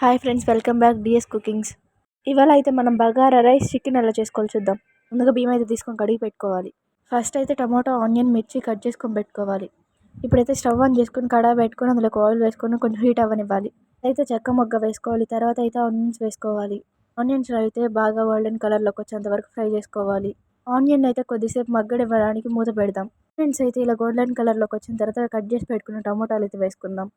Hi friends welcome back D S Cookings. ఇవాళ అయితే మనం బగారా రైస్ చికెన్ ఎలా చేసుకోవాలి చూద్దాం. ముందుగా బియ్యం అయితే తీసుకొని కడిగి పెట్టుకోవాలి. ఫస్ట్ అయితే టమాటో ఆనియన్ మిర్చి కట్ చేసుకొని పెట్టుకోవాలి. ఇప్పుడైతే స్టవ్ ఆన్ చేసుకొని కడా పెట్టుకొని అందులోకి ఆయిల్ వేసుకొని కొంచెం హీట్ అవ్వనివ్వాలి. అయితే చెక్క మొగ్గ వేసుకోవాలి తర్వాత అయితే ఆనియన్స్ వేసుకోవాలి. ఆనియన్స్ అయితే బాగా గోల్డెన్ కలర్లోకి వచ్చేంత వరకు ఫ్రై చేసుకోవాలి. ఆనియన్ అయితే కొద్దిసేపు మగ్గడివ్వడానికి మూత పెడదాం. ఆనియన్స్ అయితే ఇలా గోల్డెన్ కలర్లోకి వచ్చిన తర్వాత కట్ చేసి పెట్టుకున్న టమోటాలు అయితే వేసుకుందాం.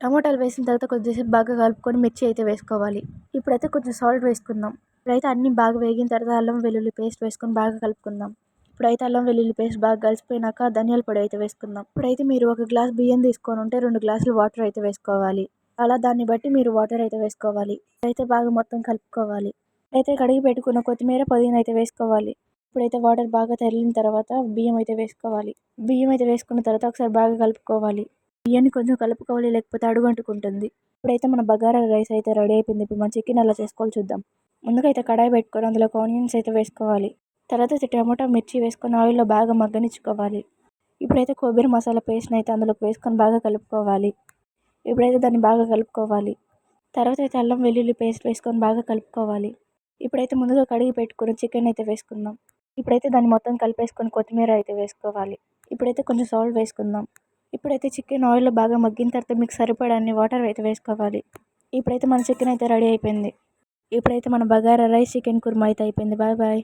టమోటాలు వేసిన తర్వాత కొద్దిసేపు బాగా కలుపుకొని మిర్చి అయితే వేసుకోవాలి. ఇప్పుడైతే కొంచెం సాల్ట్ వేసుకుందాం. ఇప్పుడైతే అన్నీ బాగా వేగిన తర్వాత అల్లం వెల్లుల్లి పేస్ట్ వేసుకొని బాగా కలుపుకుందాం. ఇప్పుడైతే అల్లం వెల్లుల్లి పేస్ట్ బాగా కలిసిపోయినాక ధనియాల పొడి అయితే వేసుకుందాం. ఇప్పుడైతే మీరు ఒక గ్లాస్ బియ్యం తీసుకొని ఉంటే రెండు గ్లాసులు వాటర్ అయితే వేసుకోవాలి. అలా దాన్ని బట్టి మీరు వాటర్ అయితే వేసుకోవాలి. అయితే బాగా మొత్తం కలుపుకోవాలి. అయితే కడిగి పెట్టుకున్న కొత్తిమీర పుదీనా అయితే వేసుకోవాలి. ఇప్పుడైతే వాటర్ బాగా తరిగిన తర్వాత బియ్యం అయితే వేసుకోవాలి. బియ్యం అయితే వేసుకున్న తర్వాత ఒకసారి బాగా కలుపుకోవాలి. బియ్యాన్ని కొంచెం కలుపుకోవాలి లేకపోతే అడుగు అంటుకుంటుంది. ఇప్పుడైతే మన బగారా రైస్ అయితే రెడీ అయిపోయింది. ఇప్పుడు మన చికెన్ ఎలా చేసుకోవాలి చూద్దాం. ముందుగా అయితే కడాయి పెట్టుకొని అందులో ఆనియన్స్ అయితే వేసుకోవాలి. తర్వాత అయితే టమాటా మిర్చి వేసుకొని ఆయిల్లో బాగా మగ్గనిచ్చుకోవాలి. ఇప్పుడైతే కొబ్బరి మసాలా పేస్ట్ని అయితే అందులోకి వేసుకొని బాగా కలుపుకోవాలి. ఇప్పుడైతే దాన్ని బాగా కలుపుకోవాలి. తర్వాత అయితే అల్లం వెల్లుల్లి పేస్ట్ వేసుకొని బాగా కలుపుకోవాలి. ఇప్పుడైతే ముందుగా కడిగి పెట్టుకుని చికెన్ అయితే వేసుకుందాం. ఇప్పుడైతే దాన్ని మొత్తం కలిపేసుకొని కొత్తిమీర అయితే వేసుకోవాలి. ఇప్పుడైతే కొంచెం సాల్ట్ వేసుకుందాం. ఇప్పుడైతే చికెన్ ఆయిల్లో బాగా మగ్గిన తర్వాత మీకు సరిపడన్ని వాటర్ అయితే వేసుకోవాలి. ఇప్పుడైతే మన చికెన్ అయితే రెడీ అయిపోయింది. ఇప్పుడైతే మన బగారా రైస్ చికెన్ కుర్మా అయితే అయిపోయింది. Bye bye.